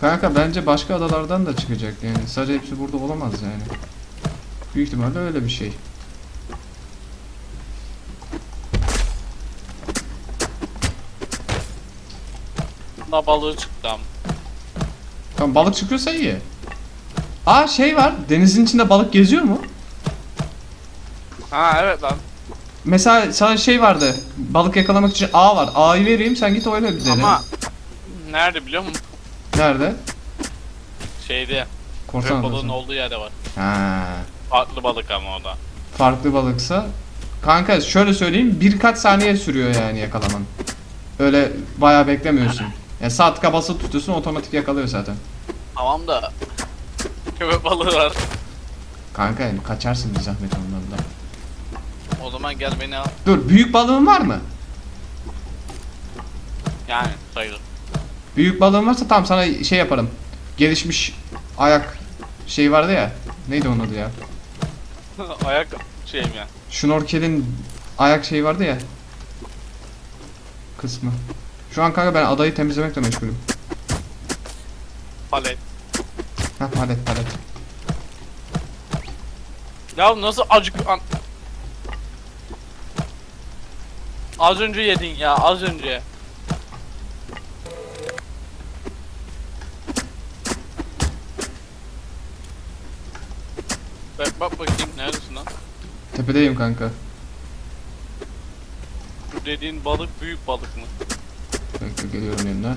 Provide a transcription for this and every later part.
Kanka bence başka adalardan da çıkacak yani. Sadece hepsi burada olamaz yani. Büyük ihtimalle öyle bir şey. Bunda balığı çıktı ama. Tamam balık çıkıyorsa iyi. Aa şey var. Denizin içinde balık geziyor mu? Ha evet lan. Mesela sana şey vardı. Balık yakalamak için ağ var. Ağ'yı vereyim sen git öyle bir dene. Ama nerede biliyor musun? Nerede? Şeyde. Korsan Köpek balığının adası. olduğu yerde var. Ha. Farklı balık ama o da. Farklı balıksa. Kanka şöyle söyleyeyim birkaç saniye sürüyor yani yakalaman. Öyle bayağı beklemiyorsun. Yani sağ tıka basılı tutuyorsun otomatik yakalıyor zaten. Tamam da. Köpek balığı var. Kanka yani kaçarsın bir zahmet ondan da. O zaman gel beni al. Dur büyük balığın var mı? Yani sayılır. Büyük balığın varsa tamam sana şey yaparım. Gelişmiş ayak şey vardı ya. Neydi onun adı ya? Ayak şeyim ya. Şnorkelin ayak şeyi vardı ya. Kısmı. Şu an kanka ben adayı temizlemekle meşgulüm. Palet. Ha palet palet. Ya nasıl acık an... Az önce yedin ya az önce. Bak bak bakayım neredesin lan? Tepedeyim kanka. Bu dediğin balık büyük balık mı? Bekle geliyorum yanına.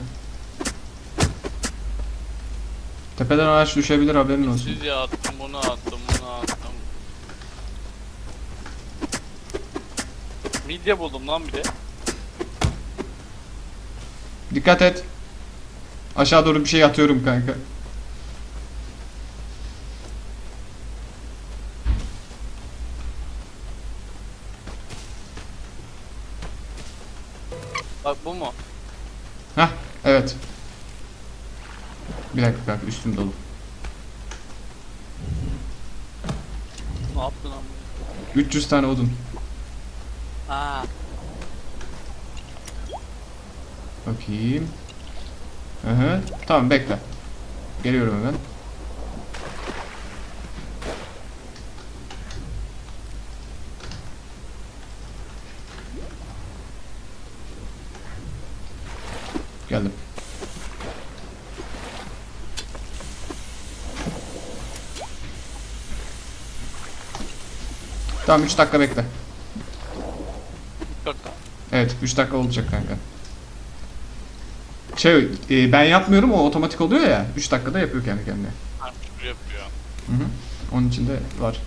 Tepeden ağaç düşebilir haberin olsun. Siz ya attım bunu attım bunu attım. Midye buldum lan bir de. Dikkat et. Aşağı doğru bir şey atıyorum kanka. Bak bu mu? Hah evet. Bir dakika kanka üstüm dolu. Ne yaptın lan? 300 tane odun. Aa. Bakayım. Hı hı. Tamam bekle. Geliyorum hemen. Tamam 3 dakika bekle. Bak. Evet 3 dakika olacak kanka. Şey e, ben yapmıyorum o otomatik oluyor ya 3 dakikada yapıyor kendi kendine. Ha, yapıyor. Hı hı. Onun içinde var.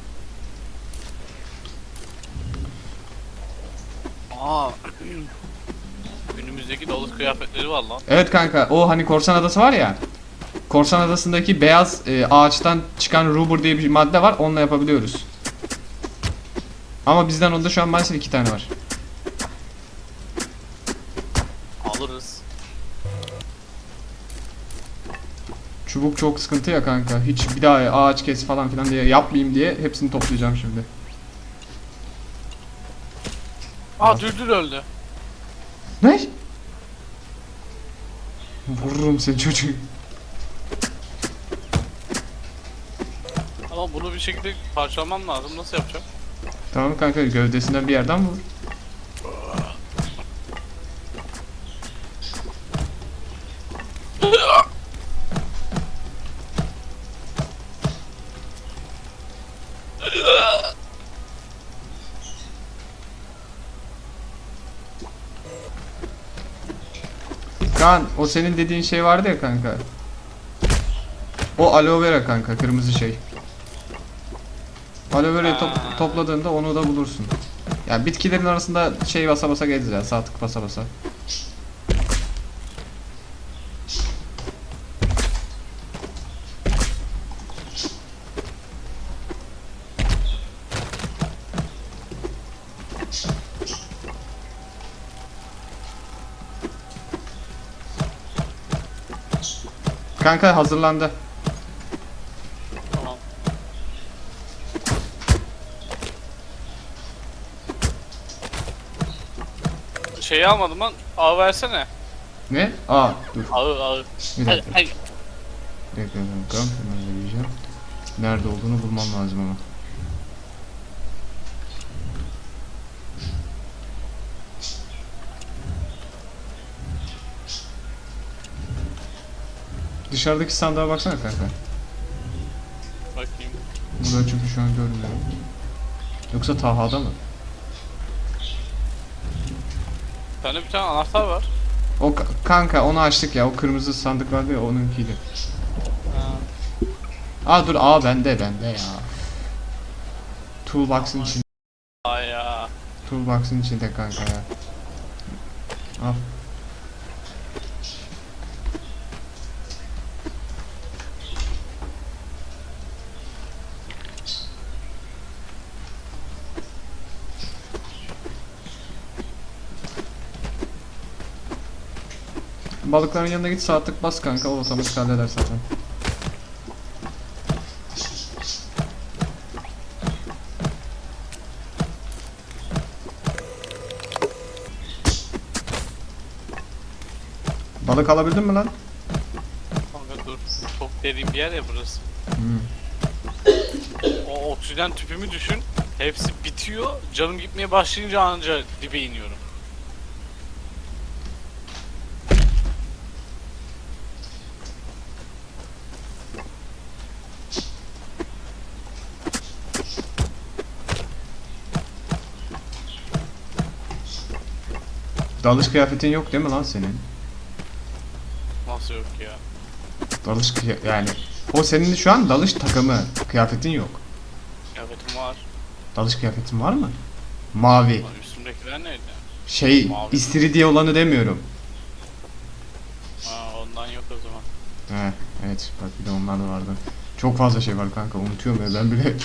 Aa. Günümüzdeki dolu kıyafetleri var lan. Evet kanka o hani Korsan Adası var ya. Korsan Adası'ndaki beyaz e, ağaçtan çıkan rubber diye bir madde var onunla yapabiliyoruz. Ama bizden onda şu an maalesef iki tane var. Alırız. Çubuk çok sıkıntı ya kanka. Hiç bir daha ağaç kes falan filan diye yapmayayım diye hepsini toplayacağım şimdi. Aa düldül öldü. Ne? Vururum seni çocuğu. Ama bunu bir şekilde parçalamam lazım. Nasıl yapacağım? Tamam kanka gövdesinden bir yerden vur. Kaan o senin dediğin şey vardı ya kanka. O aloe vera kanka kırmızı şey. Aloe vera'yı top- topladığında onu da bulursun. Yani bitkilerin arasında şey basa basa gezdir ya sağ tık basa basa. Kanka hazırlandı. Tamam. Şeyi almadım lan. Ağı versene. Ne? Aa dur. Ağı ağı. Bir Hadi, dakika. hadi. Bekle kanka. Hemen arayacağım. Nerede olduğunu bulmam lazım ama. Dışarıdaki sandığa baksana kanka. Bakayım. Burada çünkü şu an görmüyorum. Yoksa Taha'da mı? Sende bir tane anahtar var. O ka- kanka onu açtık ya. O kırmızı sandık vardı ya onunkiydi. Aa dur aa bende bende ya. Toolbox'ın için Ay ya. Toolbox'ın içinde kanka ya. Al. Balıkların yanına git sağ tık bas kanka o otomatik halleder zaten. Balık alabildin mi lan? Kanka dur. Çok derin bir yer ya burası. Hmm. O oksijen tüpümü düşün. Hepsi bitiyor. Canım gitmeye başlayınca anca dibe iniyorum. Dalış kıyafetin yok değil mi lan senin? Nasıl yok ya? Dalış kıya- yani o senin şu an dalış takımı kıyafetin yok. Kıyafetim var. Dalış kıyafetin var mı? Mavi. Lan Üstümdekiler neydi? Şey Mavi. istiridye olanı demiyorum. Ha ondan yok o zaman. He evet bak bir de onlar da vardı. Çok fazla şey var kanka unutuyorum ya ben bile.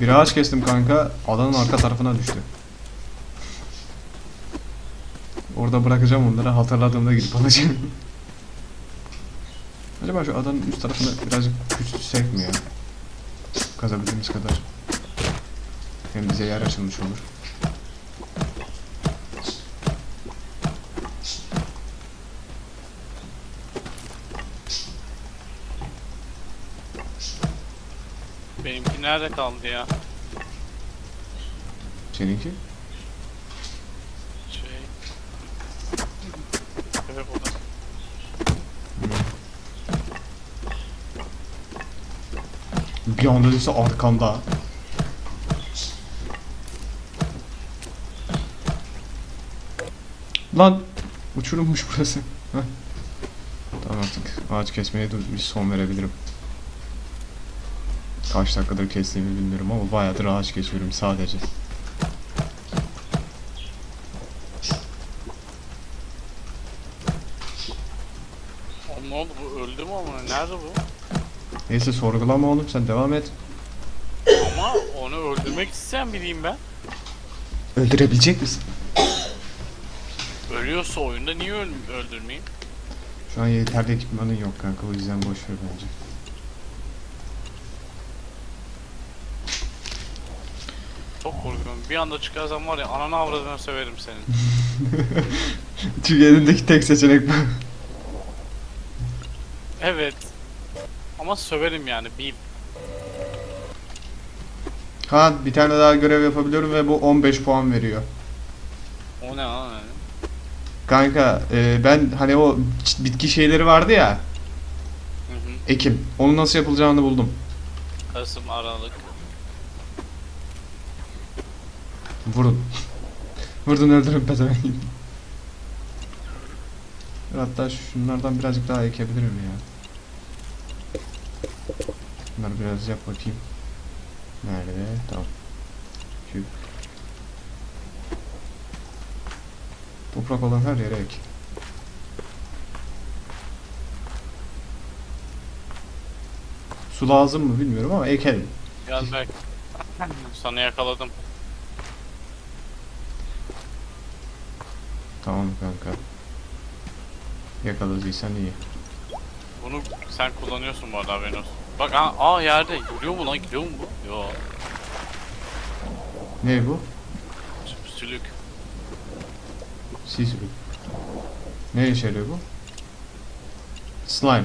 Bir ağaç kestim kanka alanın arka tarafına düştü. Orada bırakacağım onları hatırladığımda gidip alacağım. Acaba şu adanın üst tarafını birazcık küçültsek mi ya? Kazabildiğimiz kadar. Hem bize yer açılmış olur. Nerede kaldı ya? Seninki? Şey... Köpek odası. Bir anda değilse arkanda. Lan uçurummuş burası. Heh. Tamam artık ağaç kesmeye dur bir son verebilirim. Kaç dakikadır kestiğimi bilmiyorum ama bayağıdır ağaç kesiyorum sadece. Oğlum ne oldu bu öldü mü ama nerede bu? Neyse sorgulama oğlum sen devam et. Ama onu öldürmek isteyen biriyim ben. Öldürebilecek misin? Ölüyorsa oyunda niye öl- öldürmeyeyim? Şu an yeterli ekipmanın yok kanka o yüzden boş ver bence. Çok korkuyorum. Bir anda çıkarsam var ya ananı avradına söverim senin. Çünkü elindeki tek seçenek bu. Evet. Ama söverim yani bir Ha bir tane daha görev yapabiliyorum ve bu 15 puan veriyor. o ne lan öyle? Kanka e, ben hani o bitki şeyleri vardı ya Hı hı. Ekim. Onu nasıl yapılacağını buldum. Kasım, Aralık. Vurun. Vurdun öldürün pezevenk. Hatta şunlardan birazcık daha ekebilirim ya. Bunları biraz yap bakayım. Nerede? Tamam. Küp. Toprak olan her yere ek. Su lazım mı bilmiyorum ama ekelim. Gel bak. Sana yakaladım. Tamam kanka. Yakaladıysan iyi. Bunu sen kullanıyorsun bu arada haberin olsun. Bak aa, aa yerde. Gidiyor mu lan? Gidiyor mu bu? Yo. Ne bu? Sülük. Sisri. Ne işe yarıyor bu? Slime.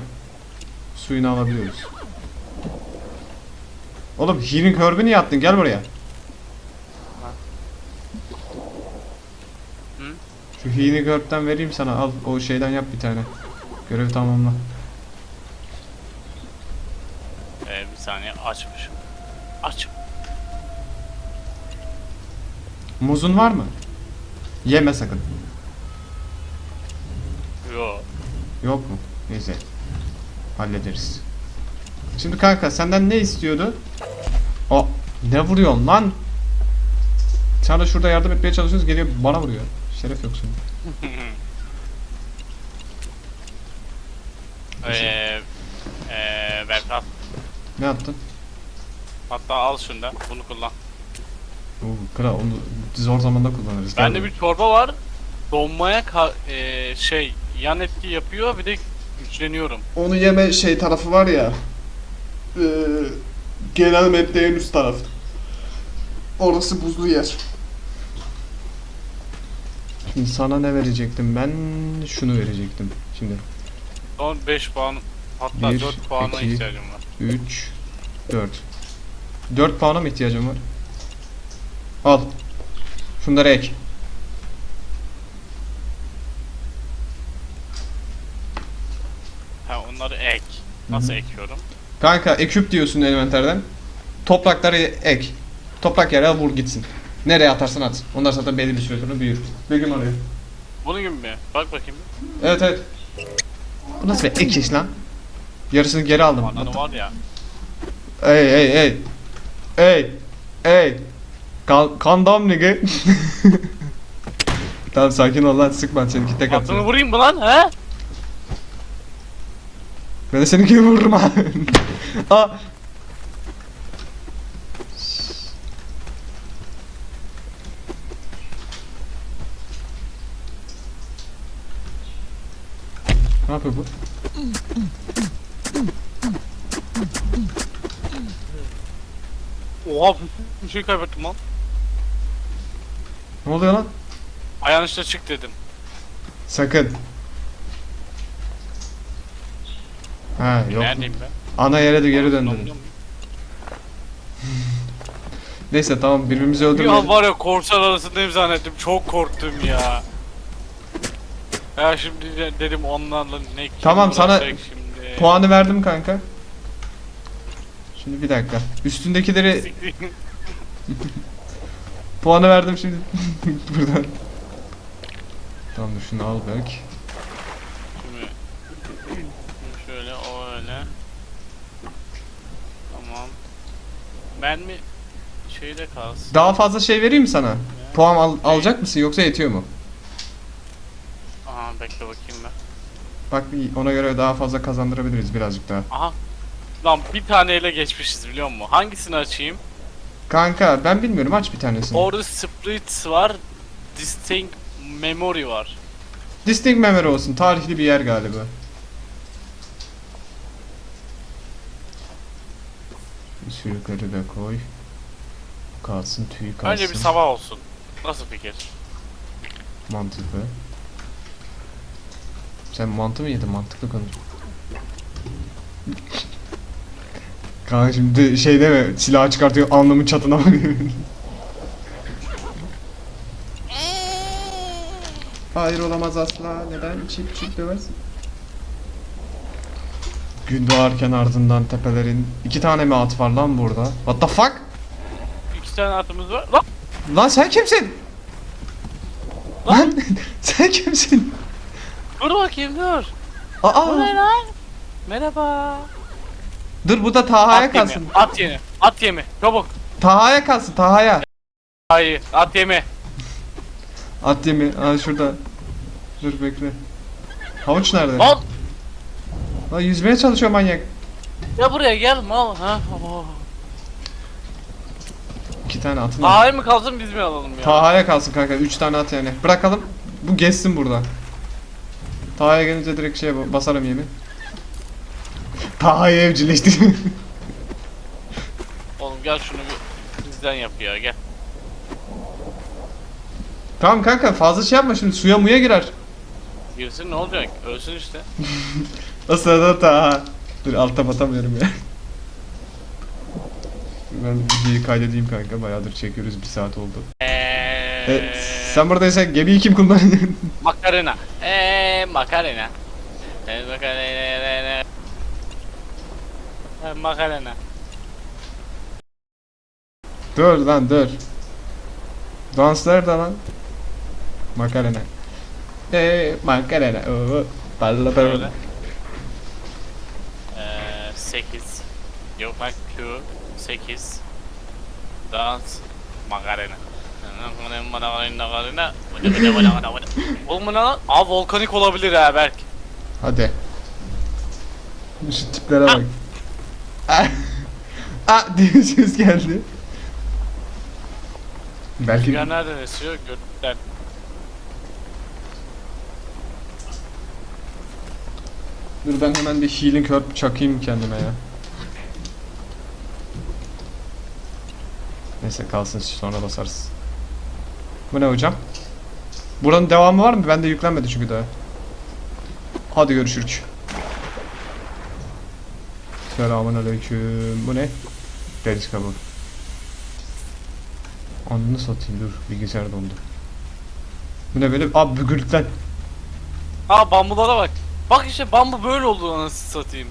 Suyunu alabiliyoruz. Oğlum healing herb'ü niye attın? Gel buraya. Hı? Şu healing herb'den vereyim sana. Al o şeyden yap bir tane. Görevi tamamla. Ee, bir saniye açmışım. Aç. Muzun var mı? Yeme sakın. Yo. Yok mu? Neyse. Hallederiz. Şimdi kanka senden ne istiyordu? O ne vuruyorsun lan? Sen de şurada yardım etmeye çalışıyoruz geliyor bana vuruyor. Şeref yoksun. Eee eee Berkat. Ne yaptın? Hatta al şunu da bunu kullan. Oo, kral onu zor zamanda kullanırız. Bende bir çorba var. Donmaya eee, şey yan etki yapıyor bir de güçleniyorum. Onu yeme şey tarafı var ya. Eee genel map'te en üst taraf. Orası buzlu yer. Sana ne verecektim? Ben şunu verecektim. Şimdi Son 5 puan hatta Bir, 4 puana iki. ihtiyacım var. 3 4 4 puana mı ihtiyacım var? Al. Şunları ek. Ha onları ek. Nasıl Hı hı. ekiyorum? Kanka eküp diyorsun envanterden. Toprakları ek. Toprak yere vur gitsin. Nereye atarsan at. Onlar zaten belli bir süre sonra büyür. Bir gün oluyor. Bunun gibi mi? Bak bakayım. Evet evet. Bu nasıl bir ek iş lan? Yarısını geri aldım. Ananı var ya. Ey ey ey. Ey. Ey. Kan, kandam nigga. tamam sakin ol lan sıkma seninki tek Atını atıyor. vurayım mı lan he? Ben de seninkini vururum ha. Aa. Ne yapıyor bu? Oha bir şey kaybettim lan. Ne oluyor lan? Ayağın üstüne çık dedim. Sakın. Ha yok. Neredeyim ben? Ana yere de geri döndü. Anlamıyor muyum? Neyse tamam birbirimizi öldürmeyelim. var ya korsan arasındayım zannettim. Çok korktum ya. Ya şimdi de- dedim onlarla ne kim Tamam, sana uğraşacak şimdi. Puanı verdim kanka. Şimdi bir dakika. Üstündekileri puanı verdim şimdi. Buradan. Tamam dur şunu al belki. Şimdi şöyle o öyle. Tamam. Ben mi şeyde kalsın? Daha fazla şey vereyim mi sana? Puan al- alacak mısın yoksa yetiyor mu? Aha bekle bakayım ben. Bak bir ona göre daha fazla kazandırabiliriz birazcık daha. Aha. Lan bir taneyle geçmişiz biliyor musun? Hangisini açayım? Kanka ben bilmiyorum aç bir tanesini. Orada Split var. Distinct Memory var. Distinct memory olsun. Tarihli bir yer galiba. Şu yukarı da koy. Kalsın tüy kalsın. Önce bir sabah olsun. Nasıl fikir? Mantıklı. Sen mantı mı yedin? Mantıklı konuş. Kanka şimdi şey deme silahı çıkartıyor alnımın çatına vuruyor. Hayır olamaz asla. Neden çip çip döversin? Gün doğarken ardından tepelerin iki tane mi at var lan burada? What the fuck? İki tane atımız var. Lan! Lan sen kimsin? Lan sen kimsin? Dur bakayım dur. Aa! Bu ne lan? Merhaba. Dur bu da Taha'ya At kalsın. yemi. At yemi. At yemi. Çabuk. Taha'ya kalsın Taha'ya. Hayır. At yemi. At yemi. Aa şurada. Dur bekle. Havuç nerede? Lan! Lan yüzmeye çalışıyor manyak. Ya buraya gel mal. Ha? Oh. İki tane atın var. Hayır mı kalsın biz mi alalım ya? Taha'ya kalsın kanka. Üç tane at yani. Bırakalım. Bu geçsin burada. Taha'ya gelince direkt şeye ba- basarım yemi. Taha'yı evcilleştir. Oğlum gel şunu bir bizden yap ya gel. tamam kanka fazla şey yapma şimdi suya muya girer. Girsin ne olacak? Ölsün işte. O sırada ta. Dur alta batamıyorum ya. Ben videoyu kaydedeyim kanka. Bayağıdır çekiyoruz. Bir saat oldu. Evet, sen buradaysan gemiyi kim kullanıyor? Makarena. Eee makarena. Eee makarena. Eee makarena. dur lan dur. Danslar da lan. Makarena. Eee makarena. Oo. Böyle. balla. Eee 8. Yok bak Q 8. Dans makarena. Oğlum bu ne lan? Aa volkanik olabilir ha Berk. Hadi. Şu tiplere bak. Ah. Ah diye ses geldi. Belki Rüzgar nereden esiyor? Gökten. dur ben hemen bir healing herb çakayım kendime ya. Neyse kalsın sonra basarız. Bu ne hocam? Buranın devamı var mı? Bende yüklenmedi çünkü daha. Hadi görüşürük. Selamun aleyküm. Bu ne? Deniz kabuğu. Anını satayım dur. Bilgisayar dondu. Bu ne böyle? Abi bügürtlen. Aa bambulara bak. Bak işte bambu böyle oldu anasını satayım.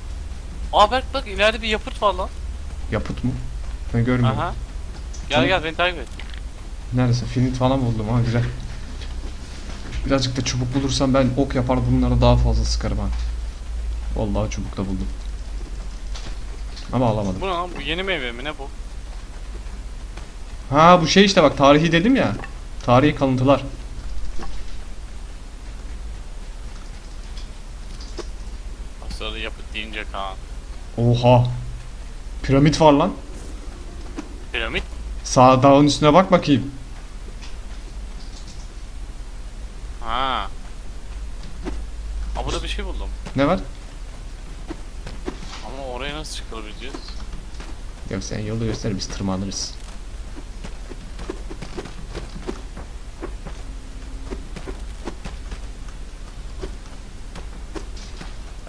Aa Berk bak ileride bir yapıt var lan. Yapıt mı? Ben görmüyorum. Aha. Gel Tamam. gel beni takip et. Neredeyse finit falan buldum ha güzel. Birazcık da çubuk bulursam ben ok yapar bunlara daha fazla sıkarım ha. Vallahi çubuk da buldum. Ama alamadım. Bu ne lan? Bu yeni meyve mi ne bu? Ha bu şey işte bak tarihi dedim ya. Tarihi kalıntılar. Aslında yapıt deyince Kaan. Oha. Piramit var lan. Piramit. Sağ dağın üstüne bak bakayım. Ha. Aa burada bir şey buldum. Ne var? Ama oraya nasıl çıkabileceğiz? Ya sen yolu göster biz tırmanırız.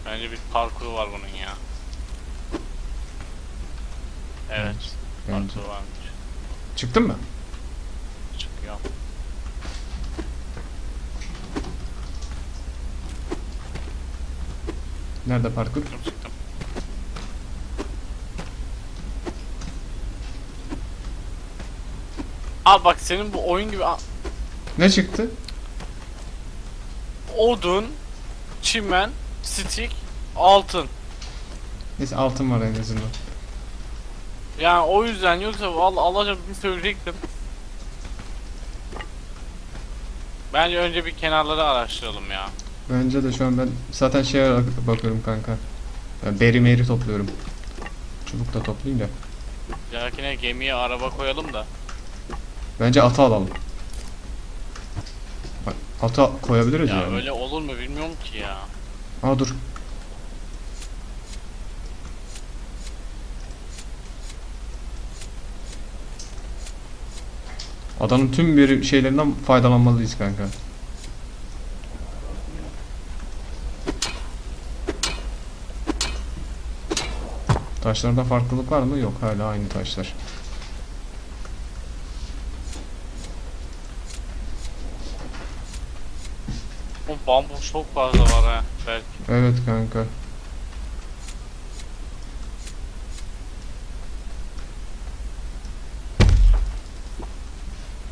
Bence bir parkuru var bunun ya. Evet. Bence. Parkuru varmış. Çıktın mı? Çıkıyor. Nerede parkur? Çıktım çıktım. Aa bak senin bu oyun gibi Ne çıktı? odun, çimen, stick, altın. Neyse altın var en azından. Yani o yüzden yoksa Allah Allah'ım bir söyleyecektim. Bence önce bir kenarları araştıralım ya. Bence de şu an ben zaten şeye bak- bakıyorum kanka. Ya beri meri topluyorum. Çubuk da toplayayım da. Yakine gemiye araba koyalım da. Bence ata alalım. Bak ata koyabiliriz Ya yani. öyle olur mu bilmiyorum ki ya. Aa dur. Adanın tüm bir şeylerinden faydalanmalıyız kanka. Taşlarda farklılık var mı? Yok hala aynı taşlar. O bambu çok fazla var ha belki. Evet kanka.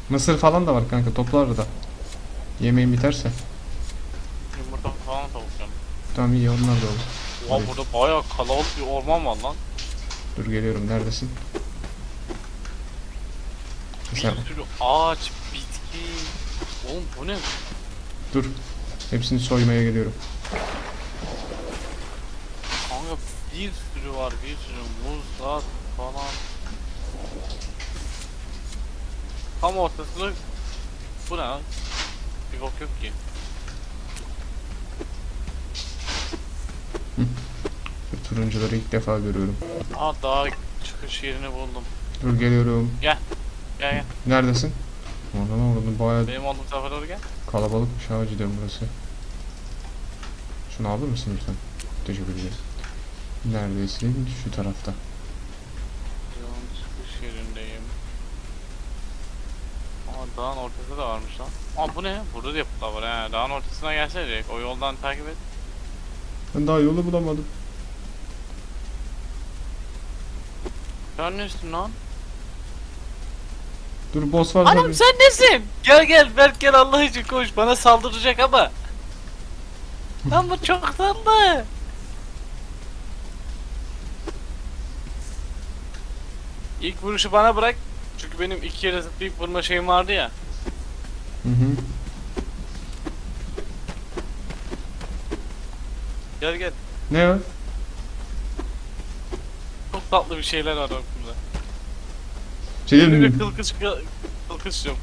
Mısır falan da var kanka toplar da. Yemeğin biterse. Yumurta falan tavukacağım. Tamam iyi onlar da olur. Tabii. burada bayağı kalabalık bir orman var lan. Dur geliyorum neredesin? Bir Sen sürü ağaç, bitki. Oğlum bu ne? dur. Hepsini soymaya geliyorum. Kanka bir sürü var bir sürü muzlar falan. Tam ortasında bu ne lan? Bir bok yok ki. Turuncuları ilk defa görüyorum. Aa dağ çıkış yerini buldum. Dur geliyorum. Gel gel. Neredesin? Oradan oradan bayağı Benim olduğum tarafa doğru gel. kalabalıkmış ha cidden burası. Şunu alır mısın lütfen? Teşekkür ederim. Neredesin? Şu tarafta. Yoğun çıkış yerindeyim. Aa dağın ortasında da varmış lan. Aa bu ne? Burada da yapılar var he. Dağın ortasına gelsene direkt. O yoldan takip et. Ben daha yolu bulamadım. Sen nesin lan? Dur boss var. Anam tabii. sen nesin? Gel gel Berk gel Allah için koş. Bana saldıracak ama. Lan bu çok tatlı. İlk vuruşu bana bırak. Çünkü benim iki yere zıplayıp vurma şeyim vardı ya. Hı hı. Gel gel. Ne o? Tatlı bir şeyler var aklımda. Şey bir kıl kılıç kıl kılıç diyorum.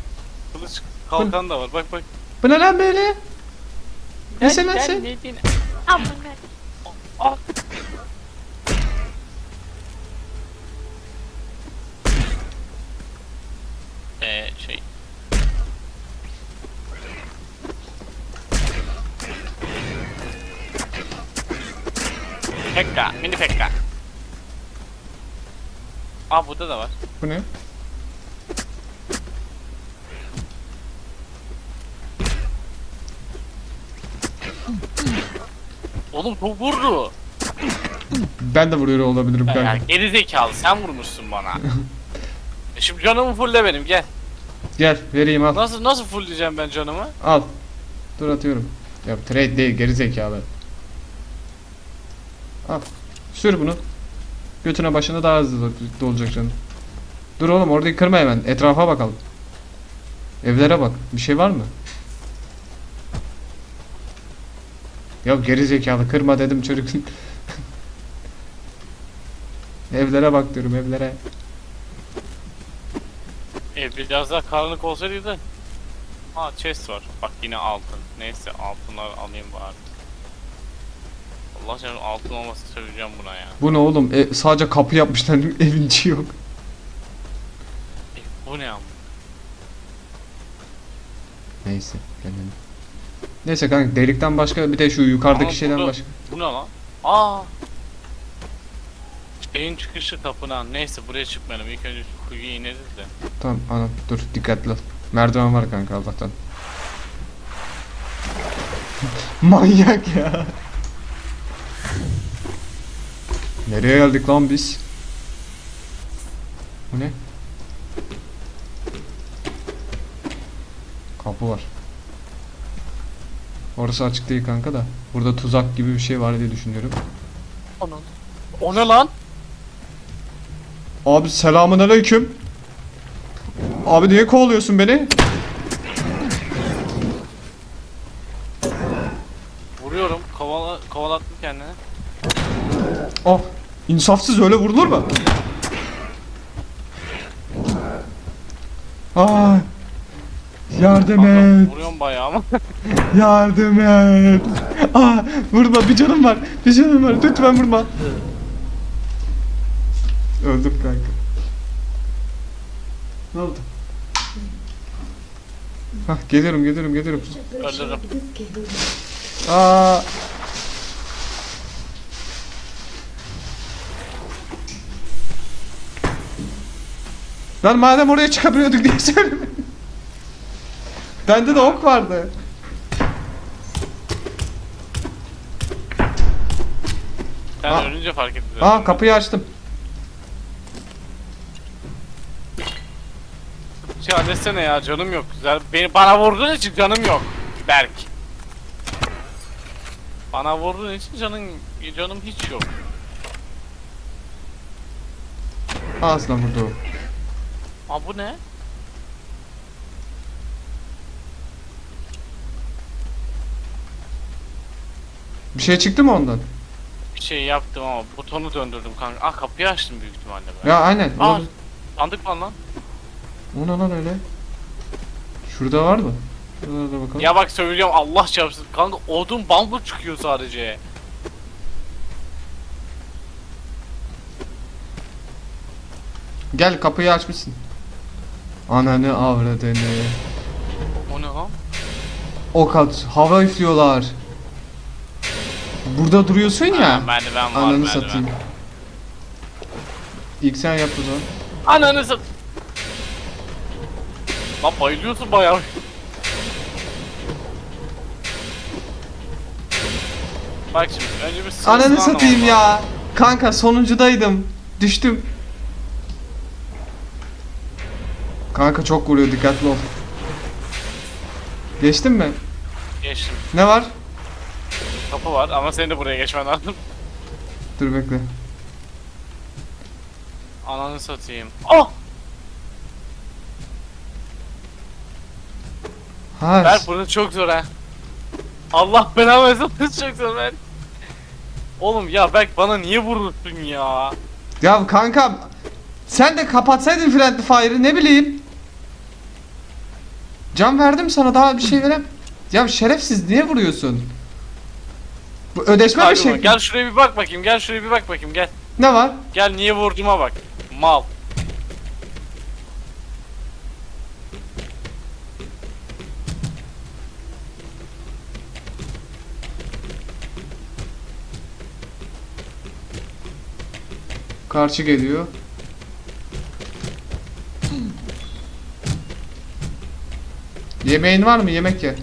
Kılıç kalkan da var. Bak bak. Bu ne lan böyle? Ne sen lan sen? Aman. Eee şey. Pekka, mini Pekka. Aa burada da var. Bu ne? Oğlum çok vurdu. Ben de vuruyor olabilirim Ya, kanka. geri zekalı sen vurmuşsun bana. E Şimdi canımı fulle benim gel. Gel vereyim al. Nasıl nasıl fullleyeceğim ben canımı? Al. Dur atıyorum. Ya trade değil geri zekalı. Al. Sür bunu. Götüne başına daha hızlı dol- dolacak canım. Dur oğlum oradaki kırma hemen. Etrafa bakalım. Evlere bak. Bir şey var mı? Ya geri zekalı kırma dedim çocuk. evlere bak diyorum evlere. E biraz daha karanlık olsaydı da. Aa chest var. Bak yine altın. Neyse altınlar alayım bari. Allah canım altın olmasa söyleyeceğim buna ya. Bu ne oğlum? E, sadece kapı yapmışlar. Evin içi yok. E, bu ne ama? Neyse. gelelim. Neyse kanka delikten başka bir de şu yukarıdaki Ama şeyden burada- başka. Bu ne lan? Aa. Şeyin çıkışı kapına. Neyse buraya çıkmayalım. İlk önce şu kuyuya ineriz de. Tamam ana dur dikkatli ol. Merdiven var kanka Allah'tan. Manyak ya. Nereye geldik lan biz? Bu ne? Kapı var. Orası açık değil kanka da. Burada tuzak gibi bir şey var diye düşünüyorum. Onun. O ne lan? Abi selamun aleyküm. Abi niye kovalıyorsun beni? Vuruyorum. Kovala, kovalattım kendini. Oh, insafsız öyle vurulur mu? Aa, yardım et, vuruyorum bayağı ama. yardım et. Aa, vurma bir canım var, bir canım var. Lütfen vurma. Öldüm kanka. Ne oldu? Hah, geliyorum, geliyorum, geliyorum. Öldürürüm. Aa. Lan madem oraya çıkabiliyorduk diye söylemedim. Bende de ok vardı. Sen Aa. ölünce fark ettim. Aa kapıyı açtım. Şey halletsene ya canım yok. Güzel. Beni bana vurduğun için canım yok. Berk. Bana vurduğun için canım canım hiç yok. Aslında vurdu o. Aa bu ne? Bir şey çıktı mı ondan? Bir şey yaptım ama butonu döndürdüm kanka. Ah kapıyı açtım büyük ihtimalle ben. Ya aynen. Aa O, sandık var lan. o ne lan öyle? Şurada var mı? Şurada bakalım. Ya bak söylüyorum Allah çarpsın. Kanka odun bambu çıkıyor sadece. Gel kapıyı açmışsın. Ananı avradını. O ne lan? Ok at. Hava üflüyorlar. Burada duruyorsun Ha, ya. merdiven var Ananı merdiven. satayım. İlk sen yap o zaman. Ananı sat. Lan bayılıyorsun bayağı. Bak şimdi önce bir Ananı satayım ya. Kanka sonuncudaydım. Düştüm. Kanka çok vuruyor dikkatli ol. Geçtin mi? Geçtim. Ne var? Kapı var ama senin de buraya geçmen lazım. Dur bekle. Ananı satayım. Oh! Ha. Berk burası çok zor ha. Allah belanı versin burası çok zor ben. Oğlum ya Berk bana niye vurursun ya? Ya kanka sen de kapatsaydın Friendly Fire'ı ne bileyim. Can verdim sana daha bir şey verem. Ya şerefsiz niye vuruyorsun? Bu ödeşme bir Kaygıma. şey. Gel şuraya bir bak bakayım gel şuraya bir bak bakayım gel. Ne var? Gel niye vurduğuma bak. Mal. Karşı geliyor. Yemeğin var mı? Yemek ye.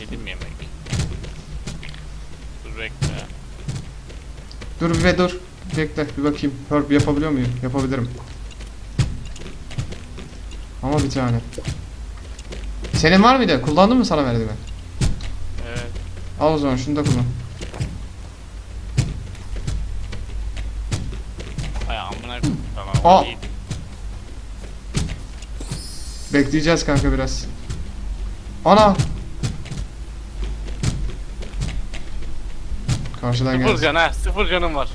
Yedim yemek. Dur bekle. Dur ve dur. Bekle bir bakayım. Herb yapabiliyor muyum? Yapabilirim. Ama bir tane. Senin var mıydı? Kullandın mı sana verdiğimi? Evet. Al o zaman şunu da kullan. Ay amına. Tamam. Aa. iyi. Bekleyeceğiz kanka biraz. Ana! Karşıdan Sıfır gel. can ha. Sıfır canım var.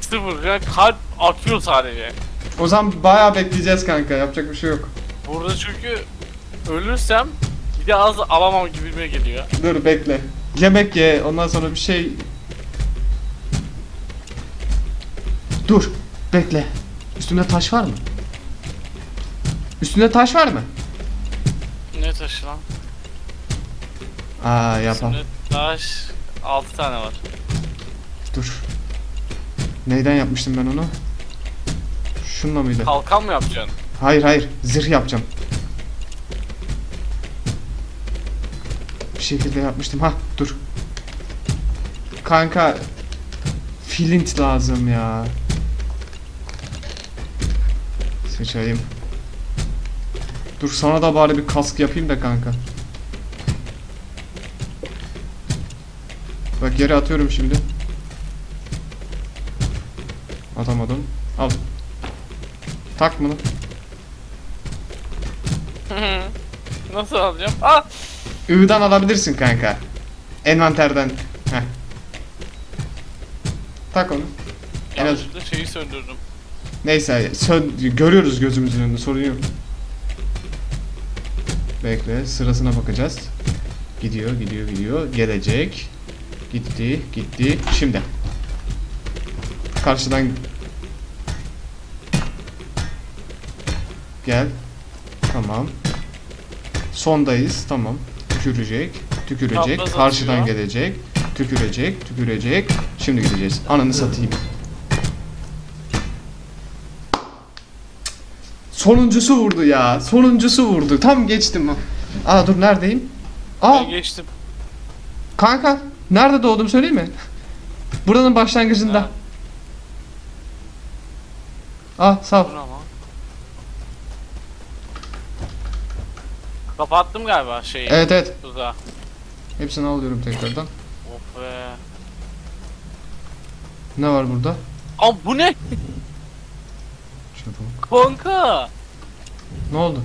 Sıfır can. Kalp atıyor sadece. O zaman bayağı bekleyeceğiz kanka. Yapacak bir şey yok. Burada çünkü ölürsem bir de az alamam gibime geliyor. Dur bekle. Yemek ye. Ondan sonra bir şey... Dur. Bekle. Üstümde taş var mı? Üstünde taş var mı? Ne taşı lan? Aa yapam. Şimdi taş 6 tane var. Dur. Neyden yapmıştım ben onu? Şunla mıydı? Kalkan mı yapacaksın? Hayır hayır. Zırh yapacağım. Bir şekilde yapmıştım. Ha dur. Kanka. Flint lazım ya. Seçeyim. Dur sana da bari bir kask yapayım da kanka. Bak yere atıyorum şimdi. Atamadım. Al. Tak bunu. Nasıl alacağım? Ah! I'dan alabilirsin kanka. Envanterden. Heh. Tak onu. Az- Yanlışlıkla şeyi söndürdüm. Neyse sön görüyoruz gözümüzün önünde sorun yok. Bekle sırasına bakacağız. Gidiyor gidiyor gidiyor. Gelecek. Gitti gitti. Şimdi. Karşıdan Gel. Tamam. Sondayız. Tamam. Tükürecek. Tükürecek. Karşıdan gelecek. Tükürecek. Tükürecek. Şimdi gideceğiz. Ananı satayım. Sonuncusu vurdu ya. Sonuncusu vurdu. Tam geçtim. Aa dur neredeyim? Aa Ben geçtim. kanka nerede doğdum söyleyeyim mi? Buranın başlangıcında. Ha, Ah sağ ol. dur ama. Kapattım galiba şeyi. Evet evet. Tuzağı. Hepsini alıyorum tekrardan. Of be. Ne var burada? Aa bu ne? Çabuk. Kanka. Ne oldu?